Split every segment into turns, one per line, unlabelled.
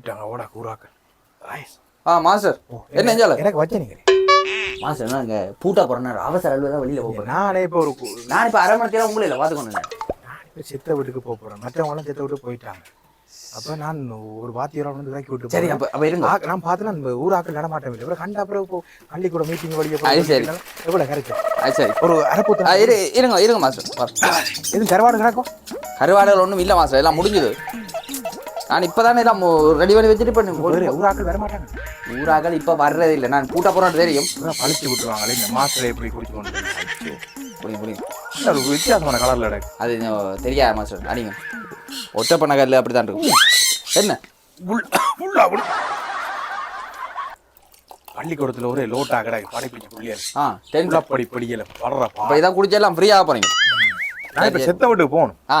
போயிட்டாங்க ஓடா கூறாக்கள் ஆயிஸ்.
ஆ மாஸ்டர். என்ன செஞ்சால
எனக்கு வச்ச நீங்க.
மாஸ்டர் நாங்க பூட்டா போறேன் அவசர அளவு தான் வெளியில போறேன்.
நானே இப்போ ஒரு
நான் இப்ப அரை மணி நேரம் உங்களே இல்லை பாத்துக்கணும்
நான் இப்போ சித்த வீட்டுக்கு போக போறேன். மற்றவங்களாம் சித்த வீட்டுக்கு போயிட்டாங்க. அப்ப நான் ஒரு வாத்தியாரோட வந்து இறக்கி விட்டு
சரி. அப்ப அப்ப இருங்க.
நான் பார்த்தேன் அந்த ஊராக்கள் நடமாட்டம் இல்லை. அப்புறம் கண்ட அப்புறம் பள்ளிக்கூட மீட்டிங் வழியே
சரி.
எவ்வளோ கரெக்ட்?
சரி.
ஒரு அரைப்பூத்த
இரு இருங்க இருங்க மாஸ்டர்.
எதுவும் கருவாடு கிடக்கும்?
கருவாடுகள் ஒன்றும் இல்லை மாஸ்டர். எல்லாம் முடிஞ்சது. நான் இப்போதானே எல்லாம் ரெடி பண்ணி வச்சுட்டு பண்ணி
ஊராக்கள் வர மாட்டாங்க
ஊராக்கள் இப்போ வர்றதே இல்லை. நான் பூட்டா போறேன்னு தெரியும்.
பழிச்சு விட்டுருவாங்களே இந்த மாத்திரை எப்படி குடிச்சு கொண்டு.
புரியும் புரியும்
ஒரு வித்தியாசமான கலர்ல
அது தெரியாது மாஸ்டர் அடிங்க. பண்ண கல்லு அப்படி தான் இருக்கும் என்ன?
பள்ளிக்கூடத்துல ஒரே லோட்டா கிடக்கு படைப்பிடிச்சு புள்ளியாரு
ஆ டென்
உள்ளப்படி படியல படுற
இப்போ இதான் குடிச்செல்லாம் ஃப்ரீயாக போறீங்க
நான் இப்ப செத்த வீட்டுக்கு போகணும்.
ஆ.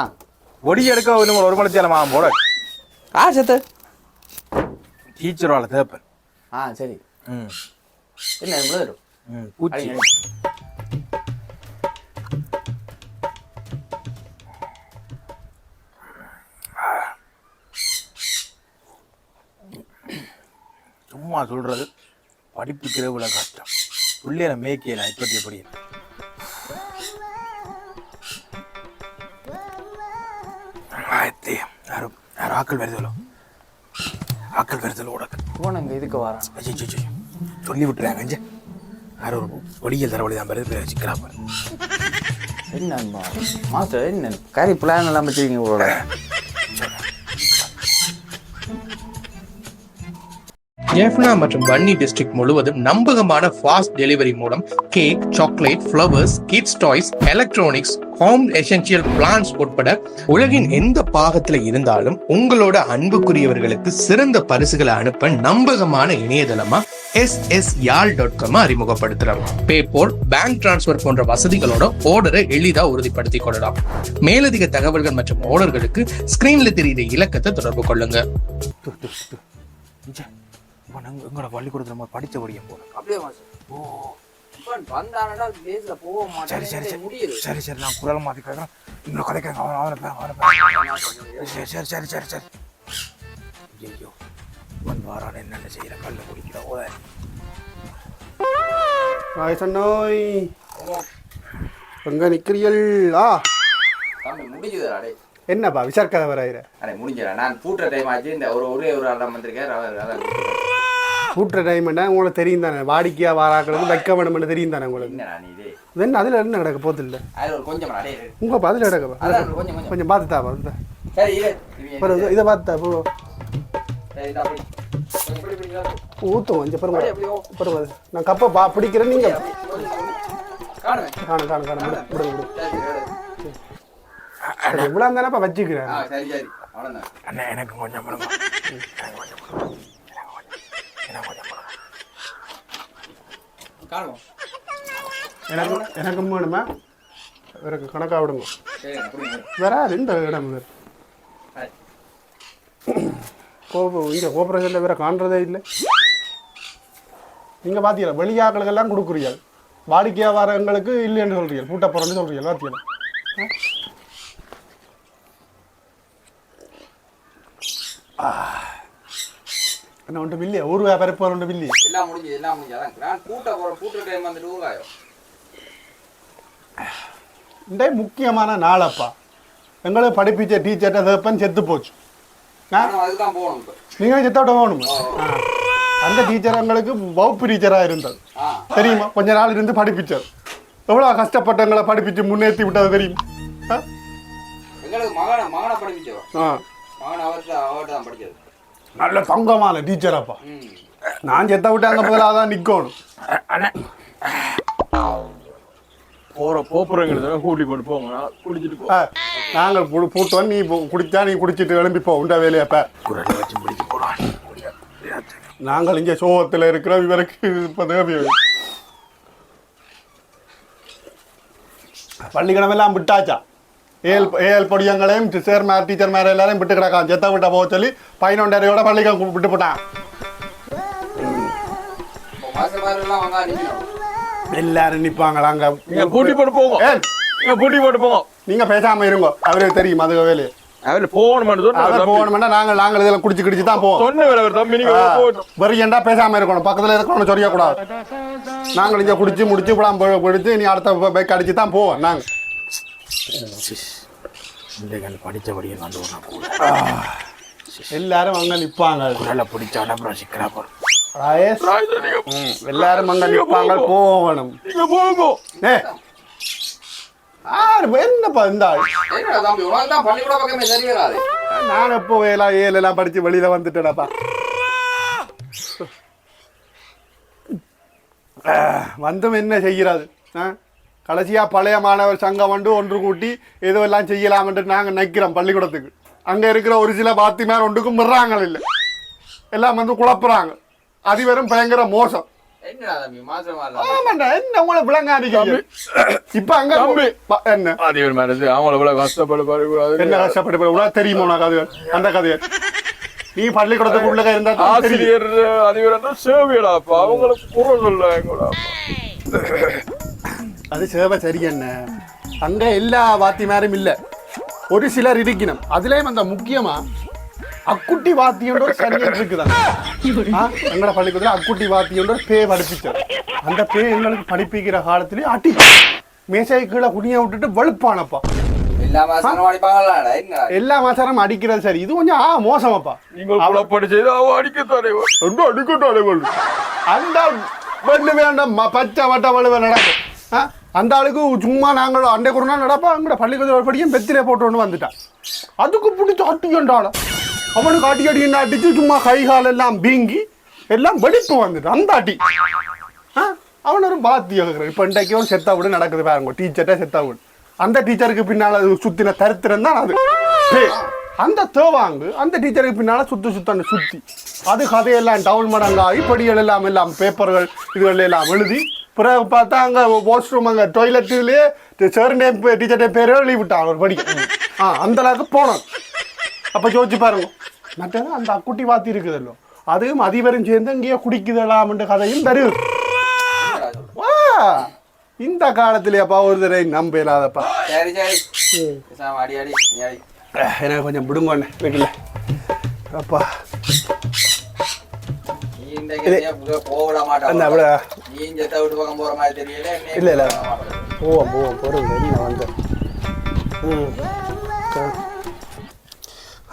ஒடி எடுக்க ஒரு மணி ஆகும் போட
ஆ செத்து.
டீச்சரோட தேப்பன்.
ஆ சரி.
ம்.
என்ன இவ்வளோ
ம் பூச்சி. சும்மா சொல்றது படிப்புக்கிற இவ்வளவு கஷ்டம். பிள்ளையில மேய்க்கல இப்பத்தி எப்படி? யாரும் ஆக்கள் வருதலோ? ஆக்கள் வருதலோ உனக்கு?
போனங்க இதுக்கு வரேன்.
சொல்லி விட்டுறாங்க அஞ்சு யாரும் ஒரு ஒடியல் தரவழி தான் வருது சிக்கிறா பாரு.
என்ன மாஸ்டர் என்ன? கறி பிளான் எல்லாம் வச்சிருக்கீங்க உங்களோட
ஜெஃப்னா மற்றும் வன்னி டிஸ்ட்ரிக்ட் முழுவதும் நம்பகமான ஃபாஸ்ட் டெலிவரி மூலம் cake chocolate flowers kids toys electronics home essential plants உட்பட உலகின் எந்த பாகத்துல இருந்தாலும் உங்களோட அன்புக்குரியவர்களுக்கு சிறந்த பரிசுகளை அனுப்ப நம்பகமான இணையதளமா S S Yarl dot com அறிமுகப்படுத்துறோம். PayPal bank transfer போன்ற வசதிகளோட ஆர்டரை எளிதா உறுதிப்படுத்திக் கொள்ளலாம். மேலதிக தகவல்கள் மற்றும் ஆர்டர்களுக்கு ஸ்கிரீன்ல தெரியுற இலக்கத்தை தொடர்பு கொள்ளுங்க.
எங்களோட பள்ளிக்கூடத்தில் நம்ம படிக்க
அப்படியே ஓ
சரி சரி சரி.
முடியுது
சரி சரி நான் குரல் மாத்தி கேட்கறேன் இன்னும் கதைக்க அவன் அவனை பேர் அவனை பேர். சரி சரி சரி சரி சரி. ஐயோ இவன் வாரான். என்னென்ன செய்யற? கல்ல குடிக்கிற
எங்க ஆ
தம்பி முடியுது அடே
என்னப்பா விசாரிக்காத வராயிர
அடே முடிஞ்சல நான் பூட்டுற டைம் ஆச்சு. இந்த ஒரு ஒரே ஒரு ஆள் வந்திருக்காரு. அவர் அதான்
கூட்டுற டைம் என்ன உங்களுக்கு தெரியும் தானே. வாடிக்கையா வாராக்கிறது வைக்க வேணும்னு தெரியும் தானே உங்களுக்கு?
என்ன நீ இது?
என்ன அதில் என்ன நடக்க போதில்ல இல்லை?
கொஞ்சம் அடே இரு.
உங்க பதில் நடக்கப்பா
அதான் ஒரு கொஞ்சம்
பார்த்துட்டா பார்த்துட்டா
இது
பார்த்துட்டா போ. ஊற்றும் கொஞ்சம்
ஓ.
பெருமா நான் கப்பை பா பிடிக்கிறேன் நீங்கள்
காணுமே?
காணும் காணும் காணும் விடு, விடு விடு. இவ்வளோ தானேப்பா வச்சுக்கிறேன்.
அண்ணா எனக்கு கொஞ்சம் எனக்கு கொஞ்சம் பண்ணுங்க
காணுவோம்.
எனக்கு எனக்கும் வேணுமா? எனக்கு கணக்காக விடுங்க. வேற ரெண்டு இடம். கோபம் இங்கே கோபுரத்தில் வேற காண்றதே இல்லை. நீங்கள் பார்த்தீங்களா வெளியாக்களுக்கெல்லாம் கொடுக்குறீங்க வாடிக்கையாக வரவங்களுக்கு இல்லைன்னு சொல்றீங்க பூட்ட போகிறேன்னு சொல்றீங்க பார்த்தீங்களா என்ன ஒன்று இல்லையா ஒரு போகிற ஒன்று இல்லையா
எல்லாம் முடிஞ்சது எல்லாம் முடிஞ்சது அதான் நான் பூட்ட போகிறேன் பூட்டுற டைம் வந்துட்டு ஊறுகாயோ
இந்த முக்கியமான நாளப்பா. எங்களுக்கு படிப்பிச்ச டீச்சர்கிட்ட சேப்பன் செத்து போச்சு.
அதுதான் போகணும்
நீங்கள் செத்தோட்ட போகணும். அந்த டீச்சர் எங்களுக்கு வகுப்பு டீச்சராக இருந்தது தெரியுமா? கொஞ்ச நாள் இருந்து படிப்பிச்சார். எவ்வளோ கஷ்டப்பட்டவங்களை படிப்பிச்சு முன்னேற்றி விட்டது தெரியும்?
எங்களுக்கு மகனை மகனை படிப்பிச்சோம்
ஆ.
மகன் அவர்கிட்ட அவர்கிட்ட தான் படிச்சது.
நல்ல தங்கமான டீச்சராப்பா நான் செத்த விட்டு அங்கே முதல்ல தான் நிற்கணும்
போற போப்புறங்கிறத கூட்டி போட்டு போங்க. குடிச்சிட்டு போ.
நாங்கள் பு- பூட்டுவோம். நீ குடிச்சா நீ குடிச்சிட்டு கிளம்பி போ. உண்டா வேலையாப்ப
வச்சு பிடிச்சு போடுவான்
நாங்கள் இங்கே சோகத்தில் இருக்கிறோம். இவருக்கு இப்போ பள்ளிக்கிழமெல்லாம் விட்டாச்சா? ஏல் ஏஎல் பொடியங்களையும் சார் மேர் டீச்சர் மேர் எல்லாரையும் விட்டு கிடக்கான் செத்த விட்டா போக சொல்லி பதினொன்றரையோட பள்ளிக்கிழமை விட்டு போட்டான். எல்லாரும் நிற்பாங்களா அங்கே?
நீங்க கூட்டி போட்டு போங்க. நீங்க கூட்டி போட்டு போங்க.
நீங்க பேசாம இருங்க. அவருக்கு தெரியும் அது வேலையை
அவர்ல போன் மட்டும்
அவர் போகணும்னா நாங்கள் நாங்கள் இதில் குடிச்சு குடிச்சு தான் போவோம்.
அவர் தம்பி நீங்க
வெறியண்டா பேசாம இருக்கணும். பக்கத்துல இருக்கணும் சொல்லக்கூடாது நாங்கள் இங்க குடிச்சு முடிச்சு படம் பிடிச்சு நீ அடுத்த பைக் அடிச்சு தான் போவோம். நாங்க.
பிள்ளைகள் படித்தபடியே வந்து
எல்லாரும் அங்க நிப்பாங்க.
நல்லா பிடிச்சாட அப்புறம் சிக்கலா போடும்
ராயேஷ். ம், எல்லாரும் அங்க நிப்பாங்க. போகணும். என்னப்பா இந்த நான் எப்போ எல்லாம் ஏழு எல்லாம் படிச்சு வெளியில வந்துட்டேனப்பா. வந்தும் என்ன செய்கிறது ஆ? கடைசியா பழைய மாணவர் சங்கம் வந்து ஒன்று கூட்டி ஏதோ எல்லாம் செய்யலாம்ன்ட்டு நாங்க நிக்கிறோம் பள்ளிக்கூடத்துக்கு. அங்க இருக்கிற ஒரு சில பாத்திமார் ஒன்றுக்கும் மிடுறாங்க இல்லை. எல்லாம் வந்து குழப்புறாங்க. அது வெறும் பயங்கர மோசம். நீ பள்ளிக்கூடத்துக்குள்ள இருந்தா தான் தெரியும்.
ஆசிரியர் அதிபர் சேவையடாப்பா அவங்களுக்கு குரல்
அது சேவை சரி என்ன? அங்க எல்லா வாத்திமாரும் இல்ல. ஒரு சிலர் இருக்கணும் அதுலயும் அந்த முக்கியமா அக்குட்டி வாத்தியோட ஒரு ஆ, எங்கட பள்ளிக்கூடத்துல அக்குட்டி வாத்தியோட ஒரு பே படிப்பிச்சார் அந்த பே எங்களுக்கு படிப்பிக்கிற காலத்திலேயே அடி. மேசை கீழே குனிய விட்டுட்டு வலுப்பானப்பா.
எல்லா
மாசாரம் அடிக்கிறது சரி. இது கொஞ்சம் ஆ மோசமாப்பா.
நீங்கள் குழப்படி செய்து அவ அடிக்க தலைவர்
ரொம்ப அடிக்கட்டாலே அந்த வெள்ளு வேண்டாம் ம- பச்சை வட்ட வலுவ நடக்கும். ஆ? அந்த ஆளுக்கு சும்மா நாங்கள் அண்டை குருனா நடப்பா அங்கே பள்ளிக்கூட படிக்கும் பெத்திலே போட்டோன்னு வந்துட்டான் அதுக்கு பிடிச்சி அட்டிக்கண்டால அவனுக்கு அடி அடி அடிச்சு சும்மா கை கால் எல்லாம் பீங்கி எல்லாம் வெடிப்பு வந்துட்டு அந்த அடி. அவன் ஒரு பாத்தி இருக்கிறான். இப்போ இன்றைக்கு அவன் செத்தா விடு நடக்குது பாருங்க. டீச்சர்கிட்ட செத்தா விடு. அந்த டீச்சருக்கு பின்னால் அது சுத்தின தரித்திரம் தான் அது. அந்த தேவாங்கு அந்த டீச்சருக்கு பின்னால் சுற்று சுத்தன்னு சுத்தி. அது கதையெல்லாம் டவுன் மடங்காகி படிகள் எல்லாம் எல்லாம் பேப்பர்கள் இதுகள் எல்லாம் எழுதி பிறகு பார்த்தா அங்க வாஷ்ரூம் அங்க டாய்லெட்லயே சார் நேம் டீச்சர் பேரே எழுதி விட்டான் ஒரு படிக்க ஆ அந்த அளவுக்கு போனோம் அப்ப யோசிச்சு பாருங்க. மற்றது அந்த அக்குட்டி வாத்தி இருக்குதல்லோ. அதுவும் அதிபரும் சேர்ந்து இங்கேயே குடிக்குதலாம்ன்ற கதையும் தருது வா! இந்த காலத்திலேப்பா ஒரு தடவை நம்ப இல்லாதப்பா
சரி சரி.
எனக்கு கொஞ்சம் விடுங்கண்ணே வீட்டில். அப்பா.
தெரியல என்னைய
இல்ல, இல்ல. போவோம் போவோம். பொருள் என்ன வந்து. ம்.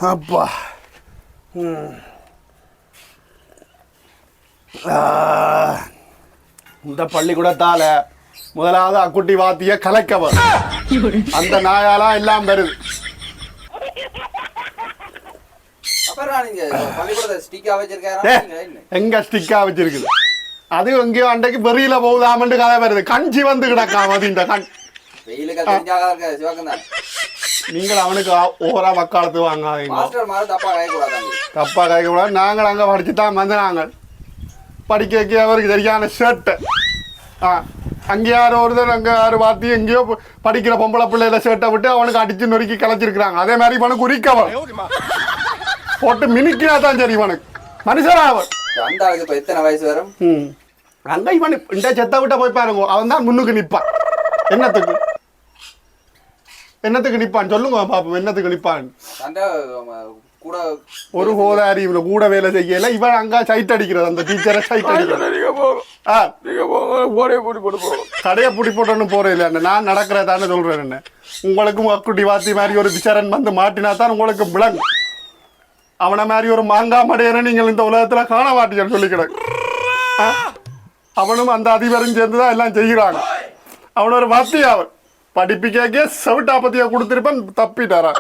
அப்பா. ம். இந்த பள்ளிக்கூடத்தால முதலாவது அக்குட்டி வாத்திய கலைக்கவர். அந்த நாயாலாம் எல்லாம் வருது
அப்புறம் நீங்க பள்ளிக்கூடத்தை ஸ்டிக்கா வச்சிருக்காரா
ஏ,
நீங்க என்ன?
எங்க ஸ்டிக்கா வச்சிருக்குது? அது எங்கேயோ அன்றைக்கு வெறியில போகுதாமன்ட்டு கதை வருது. கஞ்சி வந்து கிடக்காம அது இந்த கண். நீங்கள் அவனுக்கு ஓரா வக்காலத்து வாங்காதீங்க.
தப்பா கை கூடாது
நாங்கள் அங்கே படிச்சு தான் வந்து நாங்கள் படிக்க வைக்க அவருக்கு சரியான ஷர்ட்டு ஆ அங்கே யாரோ ஒருத்தர் அங்கே யாரும் பார்த்து எங்கேயோ படிக்கிற பொம்பளை பிள்ளையில ஷர்ட்டை விட்டு அவனுக்கு அடிச்சு நொறுக்கி கலைச்சிருக்கிறாங்க அதே மாதிரி இவனுக்கு உரிக்கவன் போட்டு மினிக்கினா தான் சரி இவனுக்கு. மனுஷனா அவன்.
அந்த ஆளுக்கு இப்ப எத்தனை வயசு வரும்?
ம். அங்கே இவன் இந்த செத்த விட்ட போய் பாருங்க. அவன் தான் முன்னுக்கு நிற்பான் என்னத்துக்கு? என்னத்துக்கு நிற்பான் சொல்லுங்க பாப்போம் என்னத்துக்கு நிற்பான்
அந்த கூட
ஒரு ஹோதாரி இவனை கூட வேலை செய்யல. இவன் அங்க சைட் அடிக்கிறது அந்த டீச்சரை சைட் அடிக்கிறது
நீங்க போங்க.
ஆ.
நீங்க போட்டு போட்டு போங்க.
கடையை பூட்டி போட்டோன்னு போறேன் இல்லை நான் நடக்கிறதான்னு சொல்றேன் என்ன உங்களுக்கும் அக்குட்டி வாத்தி மாதிரி ஒரு விசாரன் வந்து மாட்டினா தான் உங்களுக்கு விளங்கும். அவனை மாதிரி ஒரு மாங்காய் மடையனை நீங்கள் இந்த உலகத்துல காண மாட்டீங்கன்னு சொல்லிக்கிறேன்? அவனும் அந்த அதிபரும் சேர்ந்து தான் எல்லாம் செய்கிறாங்க அவன் ஒரு வாத்தி அவன் படிப்பிக்காக்கே செவிட்டாப்பத்தியா கொடுத்துருப்பான் தப்பிட்டாரான்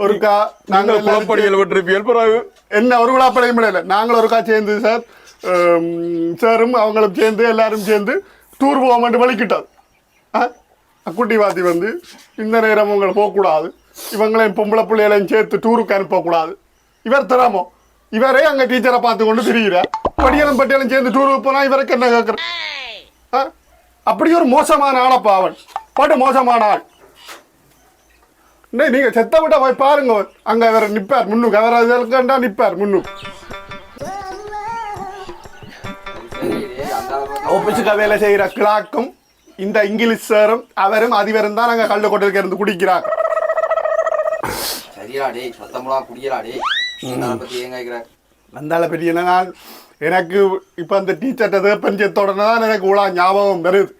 ஒருக்கா நாங்கள்
குளப்படிகள் விட்டுருப்பீர்கள் பிறகு?
என்ன ஒரு விழாப்படையும் முடியல நாங்களும் ஒருக்கா சேர்ந்து சார் சாரும் அவங்களும் சேர்ந்து எல்லாரும் சேர்ந்து டூர் போகாமட்டு வலிக்கிட்டோம். ஆ? அக்குட்டிவாதி வந்து இந்த நேரம் உங்களை போகக்கூடாது இவங்களையும் பொம்பளை பிள்ளைகளையும் சேர்த்து டூருக்கு அனுப்பக்கூடாது இவர் திறமோ இவரே அங்கே டீச்சரை பார்த்து கொண்டு திரிகிறார் படியலும் பட்டியலும் சேர்ந்து டூருக்கு போனால் இவருக்கு என்ன கேட்குற ஆ அப்படி ஒரு மோசமான ஆளப்பா அவன் பாட்டு மோசமான ஆள் டேய், நீங்க செத்த விட்ட போய் பாருங்க அங்க வேற நிப்பார் முன்னுக்கு அவர் அதுக்கண்டா நிப்பார் முன்னுக்கு
சரி,
வேலை செய்யற கிளாக்கும் இந்த இங்கிலீஷ் சாரும் அவரும் அதிபரும் தான் நாங்கள் கல்லு கொட்டிருக்க இருந்து குடிக்கிறாங்க
சரியா குடிக்கிறா ஏன் கேட்குற
அந்தால பெரிய நான் எனக்கு இப்போ அந்த டீச்சர்ட்ட பஞ்சத்தோட தான் எனக்கு உலா ஞாபகம் வருது.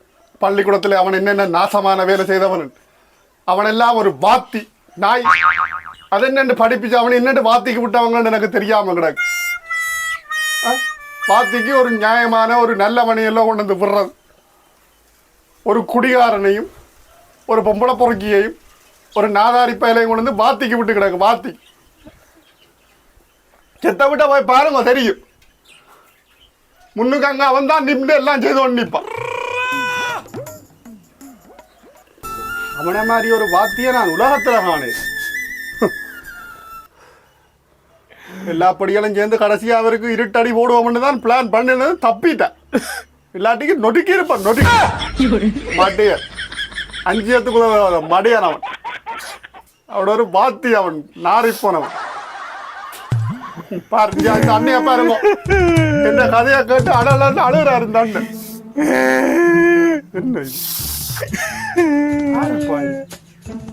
பள்ளிக்கூடத்தில் அவன் என்னென்ன நாசமான வேலை செய்தவன். அவனெல்லாம் ஒரு வாத்தி நாய். அது என்னென்னு படிப்பிச்சு அவன் என்னென்னு வாத்திக்கு விட்டவங்கன்னு எனக்கு தெரியாம கிடக்கு? வாத்திக்கு ஒரு நியாயமான ஒரு நல்ல மணியெல்லாம் கொண்டு வந்து விடுறது. ஒரு குடிகாரனையும் ஒரு பொம்பளை பொறுக்கியையும் ஒரு நாதாரி பயலையும் கொண்டு வந்து வாத்திக்கு விட்டு கிடக்கு வாத்தி. செத்த விட்ட போய் பாருங்க தெரியும். முன்னுக்கு அங்க அவன் தான் நின்று எல்லாம் செய்து கொண்டு நிற்பான். அவனை மாதிரி ஒரு வாத்திய நான் உலகத்தில் காணேன். எல்லா படிகளும் சேர்ந்து கடைசியாக அவருக்கு இருட்டடி போடுவோம்னு தான் பிளான் பண்ணினது தப்பிட்டேன். இல்லாட்டிக்கு நொடுக்கி இருப்பான் நொடுக்கி மாட்டிய. அஞ்சியத்துக்குள்ள மடியான் அவன். அவனோட ஒரு வாத்தி அவன் நாரி போனவன் அந்த அண்ணைய பாருங்க. இந்த கதையை கேட்டு அழலான்னு அழுகிறாரு இந்த அண்ணன். என்ன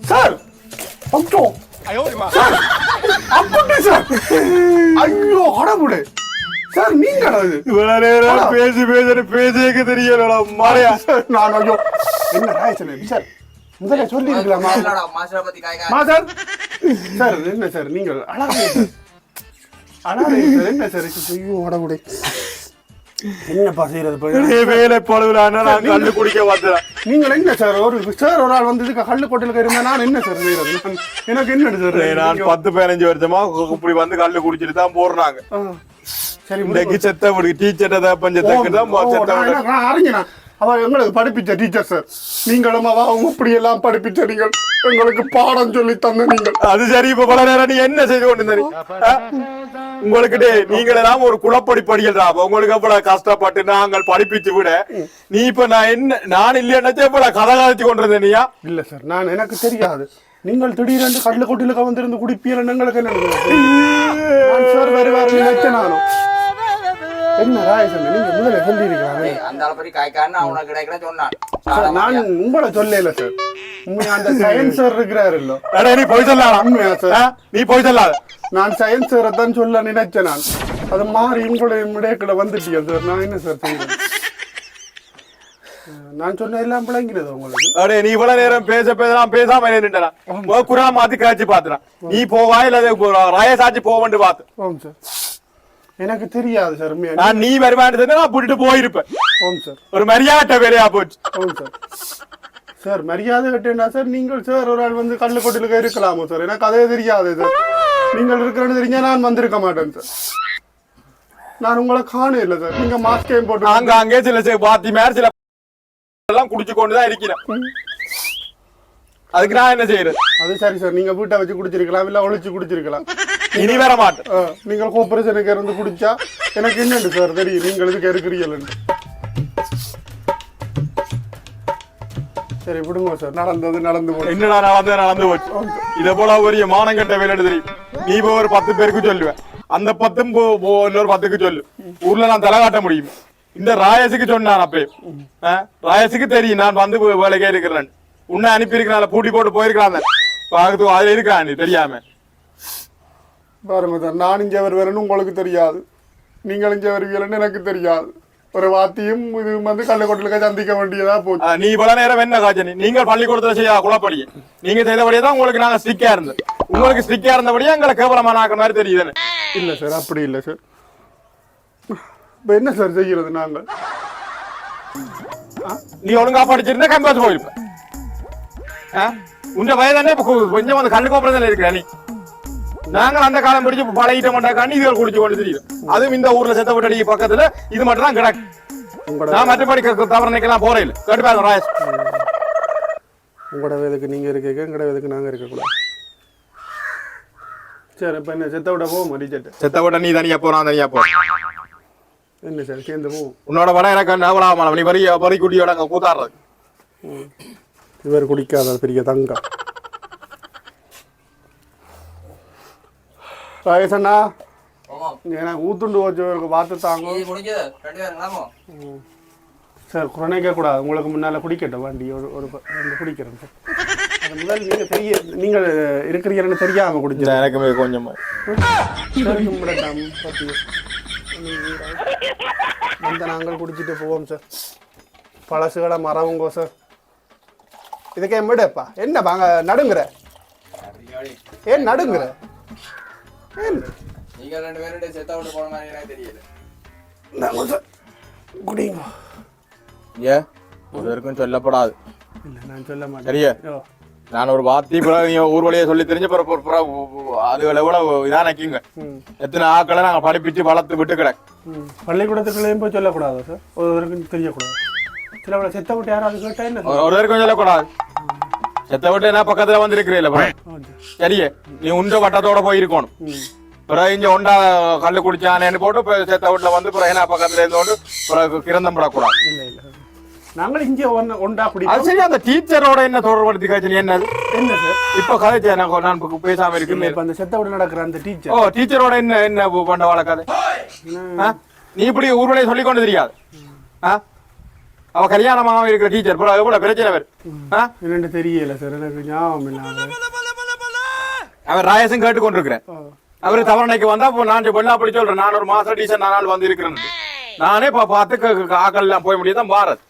சார். ஐயோ அடமுடு. சார் நீங்க
இவ்வளவு நேரம் பேசி பேசி பேசியக்கு தெரியலடா மாலையா
நான் ஐயோ. என்ன ராயசன் சார் முதல்ல சொல்லி இருக்கலாமா
இல்லடா மாஸ்டரை பத்தி காய்க்கா
மா சார் சார் என்ன சார் நீங்கள் அழகே அழகே சார் என்ன சார் ஐயோ அடமுடு என்னப்பா செய்யறது போய்
வேலை பொழுதுல நான் கல்லு குடிக்க வந்தேன்
நீங்கள் என்ன சார் ஒரு சார் ஒரு ஆள் வந்து கல்லு கொட்டிலுக்கு இருந்தா நான் என்ன சார் செய்யறது? எனக்கு என்ன சார்?
நான் பத்து பதினஞ்சு வருஷமா இப்படி வந்து கல்லு குடிச்சிட்டு தான் போடுறாங்க இன்னைக்கு செத்த விடு டீச்சர் பஞ்சத்துக்கு தான்
ஓ,
செத்த
நான்
விடு
என்ன- நான் அறிஞனா? அவ எங்களுக்கு படிப்பிச்ச டீச்சர் சார் நீங்களும் அவ அவங்க இப்படி எல்லாம் படிப்பிச்ச நீங்கள். எங்களுக்கு பாடம் சொல்லி தந்த நீங்கள்.
அது சரி இப்ப பல நேரம் நீ என்ன செய்து கொண்டு? உங்களுக்கு டேய், நீங்கள் எல்லாம் ஒரு குளப்படி படிக்கிறா உங்களுக்கு எவ்வளவு கஷ்டப்பட்டு நாங்கள் படிப்பிச்சு விட. நீ இப்ப நான் என்ன நான் இல்லையா இப்ப கதை காலத்தி கொண்டு இருந்தேன் நீயா?
இல்ல சார் நான் எனக்கு தெரியாது. நீங்கள் திடீரென்று கடல கொட்டிலுக்கு வந்திருந்து குடிப்பீரன் எங்களுக்கு என்ன சார் வருவார் நினைச்சேன் நானும். என்ன ராயசன் நீங்க முதல்ல சொல்லி இருக்கிறாங்க
டேய் அந்த ஆளை பத்தி காய்க்கான்னு அவனை கிடைக்கிற சொன்னான்.
சார் நான் உங்களை சொல்லல சார். உண்மையா அந்த சயின்ஸ் சார் இருக்கிறாரு இல்ல.
அடே, நீ போய்
உண்மையா சார்?
நீ போய் சொல்லாத
நான் சயின்ஸ் சாரை தான் சொல்ல நினைச்சேன் நான். அது மாறி விடையக்கிட வந்துட்டீங்க சார். நான் என்ன சார் செய்யறேன் நான் சொன்ன எல்லாம் பிள்ளைங்கிறது உங்களுக்கு.
அடே நீ இவ்வளவு நேரம் பேச பேச நான் பேசாம நின்றுட்டா குரா மாத்தி காய்ச்சி பாத்துறான் நீ போவா இல்ல ராயசாச்சி போவண்டு பாத்து
ஓம் சார். எனக்கு தெரியாது சார்.
நான் நீ வருமானு நான் கூட்டிட்டு போயிருப்பேன்.
ஓம் சார்
ஒரு மரியாதை வேலையா போச்சு.
ஓம் சார் சார் மரியாதை கட்டேன்னா சார் நீங்கள் சார் ஒரு ஆள் வந்து கல்லு கொட்டிலுக்கு இருக்கலாமோ சார் எனக்கு அதே தெரியாது சார் நீங்கள் இருக்கிறன்னு தெரிஞ்சா நான் வந்திருக்க மாட்டேன் சார் நான் உங்களை காண இல்லை சார் நீங்க மாஸ்கையும் போட்டு
அங்க அங்கே சில சில பாத்தி மேல சில எல்லாம் குடிச்சு கொண்டுதான் இருக்கிறேன். அதுக்கு நான் என்ன செய்யறது?
அது சரி சார் நீங்க வீட்டை வச்சு குடிச்சிருக்கலாம் இல்ல ஒழிச்சு குடிச்சிருக்கலாம்.
இனி வர மாட்டேன்
நீங்கள் கோப்பரேஷனுக்கு இருந்து குடிச்சா எனக்கு என்னண்டு சார் தெரியும் நீங்கள் இதுக்கு இருக்கிறீர்கள் சரி விடுங்க சார் நடந்தது நடந்து போச்சு.
என்னடா நடந்து நடந்து போச்சு? இதை போல பெரிய மானம் கட்ட வேலை தெரியும் நீ இப்போ ஒரு பத்து பேருக்கு சொல்லுவேன். அந்த பத்தும் போ- இன்னொரு பத்துக்கு சொல்லு. ஊர்ல நான் தலை காட்ட முடியும். இந்த ராயசுக்கு சொன்னான் அப்பே? ராயசுக்கு தெரியும் நான் வந்து வேலைக்கே இருக்கிறேன். உன்னை அனுப்பி இருக்கிறான் பூட்டி போட்டு போயிருக்கிறான். அதுல இருக்கிறான் நீ தெரியாம.
பாருங்க சார் நான் இங்கே வருவேன்னு உங்களுக்கு தெரியாது. நீங்கள் இங்கே வருவீங்கன்னு எனக்கு தெரியாது. ஒரு வாத்தியும் இது வந்து கள்ளக்கோட்டிலுக்கு சந்திக்க வேண்டியதா போச்சு.
நீ இவ்வளவு நேரம் என்ன காய்ச்சனி நீங்கள் பள்ளிக்கூடத்துல செய்ய குழப்படி. நீங்க செய்தபடியே தான் உங்களுக்கு நாங்க ஸ்ட்ரிக்கா இருந்தது. உங்களுக்கு ஸ்ட்ரிக்கா இருந்தபடியே எங்களை கேவலமான ஆக்கிற மாதிரி தெரியுது
இல்லை சார் அப்படி இல்லை சார். இப்போ என்ன சார் செய்கிறது நாங்கள்?
நீ ஒழுங்கா படிச்சிருந்தா கம்பாஸ் போயிருப்ப. ஆ? உன்ன வயதானே கொஞ்சம் வந்து கண்ணு கோபுரத்தில் இருக்கிற நீ. நாங்கள் அந்த காலம் பிடிச்சு பழகிட்ட மாட்டாக்காண்டி இதுகள் குடிச்சு கொண்டு தெரியும். அதுவும் இந்த ஊர்ல செத்தப்பட்டடி பக்கத்துல இது மட்டும் தான் கிடக்கு நான் மற்றபடி க- தவறு நிக்கலாம் போறேன் இல்லை. கேட்டு ராயஸ்
உங்களோட வேலைக்கு நீங்கள் இருக்க எங்களோட வேலைக்கு நாங்கள் இருக்கக்கூடாது. சரி இப்போ என்ன செத்த விட போவோம் மடிச்சட்டு
செத்தப்பட்ட நீ தனியா போறான் தனியா போ.
என்ன சார் சேர்ந்து போவோம்.
உன்னோட வர எனக்கு நவலாமலம் நீ வரி வரி குட்டியோட அங்க கூத்தாடுறது.
இவர் குடிக்காத பெரிய தங்கம்.
ஆமாம்
எனக்கு ஊத்துண்டு வச்சு பார்த்து தாங்க சார் குறைக்க கூடாது உங்களுக்கு முன்னால் குடிக்கட்டும். வண்டி ஒரு ஒரு ரெண்டு குடிக்கிறேன் சார். அது முதல் நீங்கள் தெரிய நீங்கள் இருக்கிறீங்கன்னு தெரியாமல் குடிச்சு
எனக்குமே கொஞ்சம்
அந்த நாங்கள் குடிச்சிட்டு போவோம் சார். பழசுகளை மறவுங்கோ சார். இதுக்கே விடப்பா. என்ன வாங்க நடுங்குற? ஏன் நடுங்குற?
நீங்க ரெண்டு பேரும் செத்த விட்டு போன மாதிரி எனக்கு தெரியல.
நாங்கள் சார் குடிங்க.
ஏ? ஒருவருக்கும் சொல்லப்படாது.
நான் சொல்ல மாட்டேன்.
சரியா? நான் ஒரு வார்த்தை பிறகு நீ ஊர் வழியை சொல்லி தெரிஞ்ச பிறகு விட இதாக நிற்குங்க
ம்.
எத்தனை ஆக்களை நாங்கள் படிப்பிச்சு வளர்த்து விட்டு கிடக்கு
பள்ளிக்கூடத்துக்குள்ளேயும் போய் சொல்லக்கூடாதா சார்? ஒருவருக்கும் தெரியக்கூடாது. சில செத்த விட்டு யாராவது கேட்டால் என்ன?
ஒரு- ஒருவருக்கும் சொல்லக்கூடாது. செத்த விட்டு என்ன பக்கத்துல வந்திருக்கிறீல்ல? சரியே. நீ உண்ட வட்டத்தோட போய் இருக்கணும்
ம்
பிறகு இங்க உண்டா கல்லு குடிச்சானேன்னு போட்டு செத்த வீட்டுல வந்து பிறகு என்ன பக்கத்துல இருந்தோண்டு பிறகு கிரந்தம் படக்கூடாது
இல்லை இல்லை நாங்கள் இங்கே ஒன்று ஒன்றா
அது
குடிப்போம்
சரி அந்த டீச்சரோட என்ன தொடர்படுத்தி காய்ச்சல்? என்னது?
என்ன சார்
இப்ப நான் நான் பேசாம
இல்லை
இருக்கேன்
இப்போ அந்த செத்த விட நடக்கிற அந்த
ஓ
டீச்சர்
டீச்சரோட என்ன என்ன பண்ண வழக்காது? ஆ? நீ இப்படி ஊர்வலையை சொல்லி கொண்டு தெரியாது. ஆ? அவ கல்யாணமாக இருக்கிற டீச்சர் பிறகு எவ்வளவு பிரச்சனை வரும் ஆ?
என்னென்னு தெரியல சார் எனக்கு ஞாபகம் இல்லாமல்
அவர் ராயசம் கேட்டு கொண்டிருக்கிறேன் அவரு தவணைக்கு வந்தா இப்போ நான் பண்ண அப்படி சொல்றேன். நான் ஒரு மாசம் டீச்சர் நாள் வந்து இருக்கிறேன். நானே பா பார்த்து ஆக்கள் எல்லாம் போய் முடியாது பாரத்.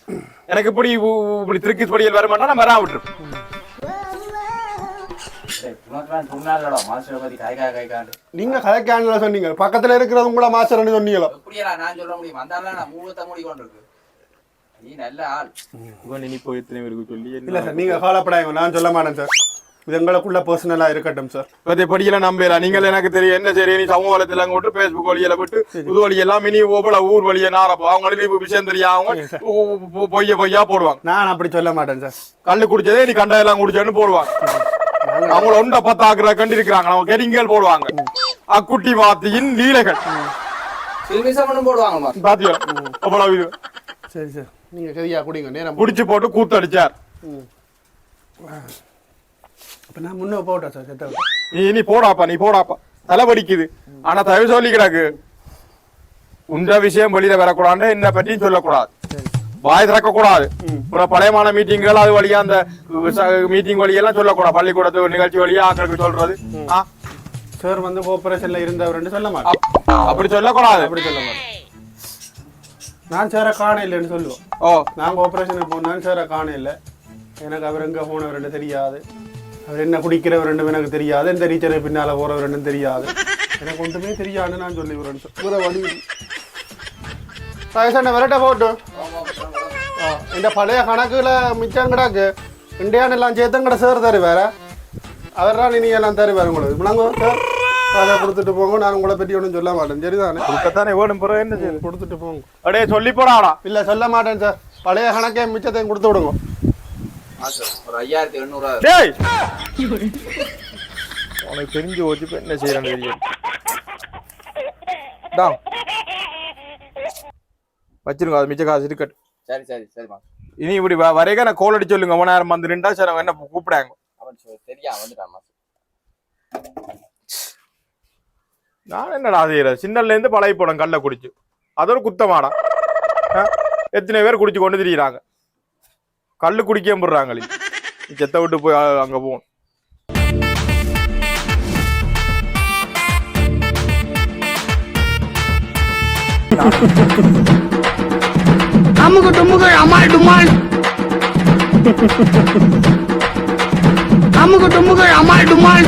எனக்கு இப்படி இப்படி திருக்கி படியல் வர மாட்டா நான் வரா விட்டுருப்பேன்
உனக்கெல்லாம் சொன்னாலடா மாஸ்டர் பத்தி கை கை கை காண்டு
நீங்கள் கதைக்கானல சொன்னீங்க. பக்கத்தில் இருக்கிறது கூட மாஸ்டர்னு சொன்னீங்களோ?
நான் சொல்ல முடியும்? வந்தாலும் நான் மூலத்தை மூடி கொண்டு இருக்கு நீ நல்ல ஆள்.
நீ போய் எத்தனை பேருக்கு சொல்லி
இல்லை சார் நீங்கள் கவலைப்படாங்க நான் சொல்ல மாட்டேன் சார். இது எங்களுக்குள்ள பர்சனலாக இருக்கட்டும் சார்.
பத்தி படிக்கல நம்பல நீங்கள் எனக்கு தெரியும் என்ன சரி நீ சமூக வலைத்துல விட்டு பேஸ்புக் வழியில விட்டு புது வழி எல்லாம் இனி ஓபல ஊர் வழிய நாரப்போ இப்ப விஷயம் தெரியாம பொய்ய பொய்யா போடுவாங்க.
நான் அப்படி சொல்ல மாட்டேன் சார்.
கல்லு குடிச்சதே நீ கண்ட எல்லாம் குடிச்சேன்னு போடுவாங்க. அவங்கள ஒண்ட பத்தாக்குற கண்டு இருக்கிறாங்க அவங்க கெரிங்கல் போடுவாங்க. அக்குட்டி வாத்தியின் லீலைகள்.
போடுவாங்கம்மா.
பாத்தியா? அவ்வளவு
சரி சார். நீங்கள் சரியா குடிங்க நேரம்
குடிச்சு போட்டு கூத்தடிச்சார்.
இப்போ நான் முன்னே போட்டேன் சார் செத்த
நீ நீ போடாப்பா நீ போடாப்பா. தலை வலிக்குது ஆனா தயவு சொல்லி கிடக்கு. உண்ட விஷயம் வெளியில வரக்கூடாது என்ன பற்றியும் சொல்லக்கூடாது. வாய் திறக்க கூடாது அப்புறம் பழையமான மீட்டிங்கள் அது வழியா அந்த மீட்டிங் வழியெல்லாம் சொல்லக்கூடாது. பள்ளிக்கூடத்து நிகழ்ச்சி வழியா ஆக்களுக்கு சொல்றது. ஆ?
சார் வந்து கோஆபரேஷனில் இருந்தவர்னு சொல்ல மாட்டேன்.
அப்- அப்படி சொல்லக்கூடாது.
அப்படி சொல்ல மாட்டேன். நான் சேர காண இல்லைன்னு சொல்லுவோம்.
ஓ.
நாங்கள் ஆப்ரேஷனுக்கு போனால் சேர காண இல்லை. எனக்கு அவர் எங்கே போனவர்னு தெரியாது. அவர் என்ன குடிக்கிறவர்னு எனக்கு தெரியாது. எந்த டீச்சரை பின்னால் போகிறவர்னு தெரியாது. எனக்கு ஒன்றுமே தெரியாதுன்னு நான் சொல்லி சார் வேற வழி வயசான விரட்ட போட்டு. ஆ, இந்த பழைய கணக்குல மிச்சம் கிடக்கு. இண்டியான் எல்லாம் சேர்த்து கிட்ட சார் தருவார் அவர் தான் இனி எல்லாம் தருவார் உங்களுக்கு. முன்னாங்க சார். அதை கொடுத்துட்டு போங்க நான் உங்களை பற்றி ஒன்றும் சொல்ல மாட்டேன். சரிதானே?
கொடுக்கத்தானே வேணும் பிறகு என்ன செய்யுது
கொடுத்துட்டு போங்க.
அடே சொல்லி போடாடா
இல்லை சொல்ல மாட்டேன் சார் பழைய கணக்கே மிச்சத்தையும் கொடுத்து விடுங்க.
ஒரு ஐயாயிரத்தி எண்ணூறு
டேய்! உனக்கு தெரிஞ்சு இப்ப என்ன செய்யறேன்னு தெரியும் தான் வச்சிருங்க அது மிச்ச காசு இருக்கட்டும்
சரி சரி சரி மாஸ்டர்
இனி இப்படி வ- வரைக்கும் நான் கோல் அடிச்சு சொல்லுங்க உன் நேரம் வந்து நின்றா சரி அவங்க என்ன கூப்பிடாங்க
அவன் சொ- தெரியா வந்துட்டான்
நான் என்னடா செய்யற சின்னல்லேருந்து பழைய பழகி போடும் கல்ல குடிச்சு. அதோட குத்தமாடா. எத்தனை பேர் குடிச்சு கொண்டு திரியிறாங்க? கல் குடிக்க போடுறாங்களே செத்த விட்டு போய் அ- அங்க போகணும்
அமுகு டுமுகு அமால் டுமால். அமுகு டுமுகு அமால் டுமால்.